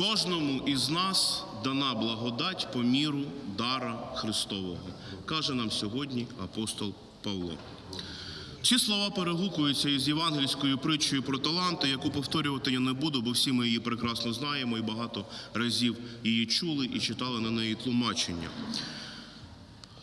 Кожному із нас дана благодать по міру дара Христового, каже нам сьогодні апостол Павло. Ці слова перегукуються із євангельською притчею про таланти, яку повторювати я не буду, бо всі ми її прекрасно знаємо і багато разів її чули і читали на неї тлумачення.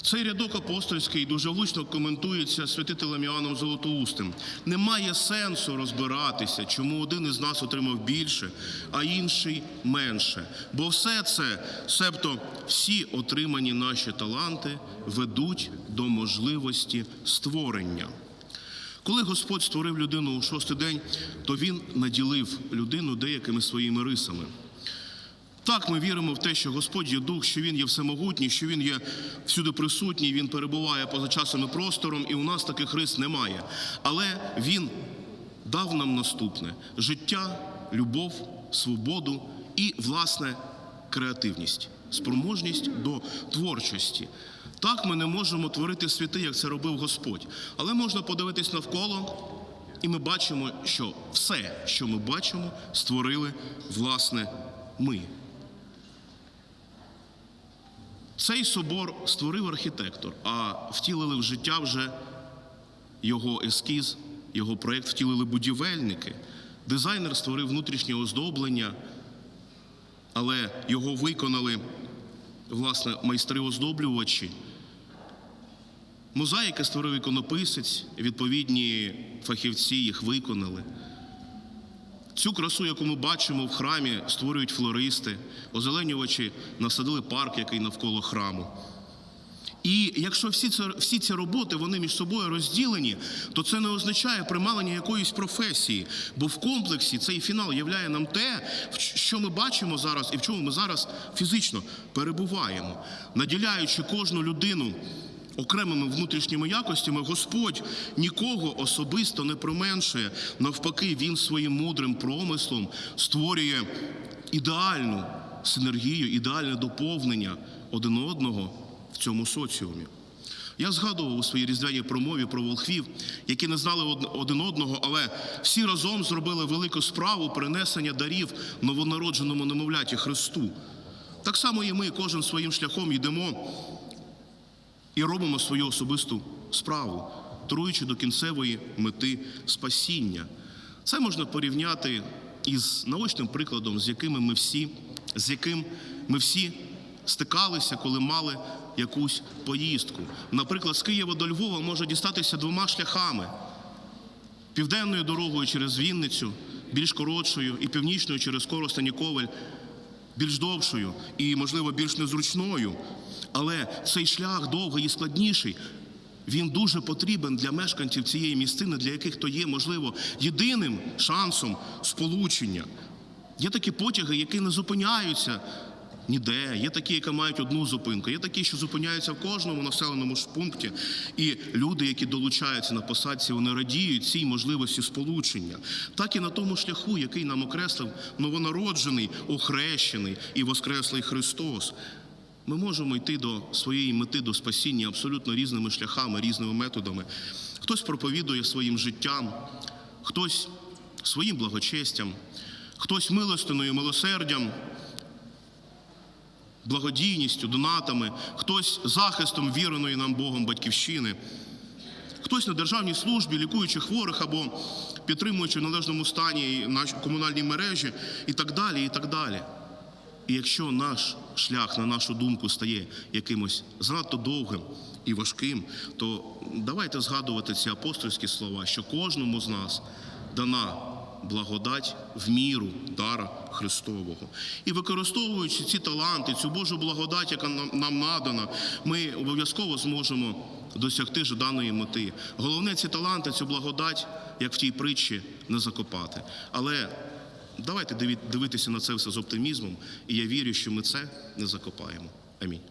Цей рядок апостольський дуже влучно коментується святителем Іоанном Золотоустим. Немає сенсу розбиратися, чому один із нас отримав більше, а інший менше. Бо все це, себто всі отримані наші таланти, ведуть до можливості створення. Коли Господь створив людину у шостий день, то Він наділив людину деякими своїми рисами. Так, ми віримо в те, що Господь є дух, що Він є всемогутній, що Він є всюди присутній, Він перебуває поза часом і простором, і у нас таких рис немає. Але Він дав нам наступне: життя, любов, свободу і, власне, креативність, спроможність до творчості. Так ми не можемо творити світи, як це робив Господь. Але можна подивитись навколо, і ми бачимо, що все, що ми бачимо, створили, власне, ми. Цей собор створив архітектор, а втілили в життя вже його ескіз, його проєкт втілили будівельники. Дизайнер створив внутрішнє оздоблення, але його виконали власне майстри-оздоблювачі. Мозаїки створив іконописець, відповідні фахівці їх виконали. Цю красу, яку ми бачимо в храмі, створюють флористи, озеленювачі насадили парк, який навколо храму. І якщо всі ці, всі ці роботи вони між собою розділені, то це не означає прималення якоїсь професії, бо в комплексі цей фінал являє нам те, що ми бачимо зараз і в чому ми зараз фізично перебуваємо, наділяючи кожну людину окремими внутрішніми якостями, Господь нікого особисто не применшує. Навпаки, Він своїм мудрим промислом створює ідеальну синергію, ідеальне доповнення один одного в цьому соціумі. Я згадував у своїй різдвяній промові про волхвів, які не знали один одного, але всі разом зробили велику справу принесення дарів новонародженому немовляті Христу. Так само і ми кожен своїм шляхом йдемо і робимо свою особисту справу, труючи до кінцевої мети спасіння. Це можна порівняти із наочним прикладом, з якими ми всі, з яким ми всі стикалися, коли мали якусь поїздку. Наприклад, з Києва до Львова може дістатися двома шляхами: південною дорогою через Вінницю, більш коротшою, і північною через Коростень і більш довшою і, можливо, більш незручною. Але цей шлях довгий і складніший. Він дуже потрібен для мешканців цієї містини, для яких то є, можливо, єдиним шансом сполучення. Є такі потяги, які не зупиняються ніде. Є такі, які мають одну зупинку, є такі, що зупиняються в кожному населеному ж пункті. І люди, які долучаються на посадці, вони радіють цій можливості сполучення. Так і на тому шляху, який нам окреслив новонароджений, охрещений і воскреслий Христос. Ми можемо йти до своєї мети, до спасіння абсолютно різними шляхами, різними методами. Хтось проповідує своїм життям, хтось своїм благочестям, хтось милостиною, милосердям, благодійністю, донатами, хтось захистом віреної нам Богом батьківщини, хтось на державній службі, лікуючи хворих або підтримуючи в належному стані наші комунальні мережі і так далі, і так далі. І якщо наш шлях, на нашу думку, стає якимось занадто довгим і важким, то давайте згадувати ці апостольські слова, що кожному з нас дана благодать в міру дара Христового. І використовуючи ці таланти, цю Божу благодать, яка нам, надана, ми обов'язково зможемо досягти жаданої мети. Головне ці таланти, цю благодать, як в тій притчі, не закопати. Але Давайте дивитися на це все з оптимізмом, і я вірю, що ми це не закопаємо. Амінь.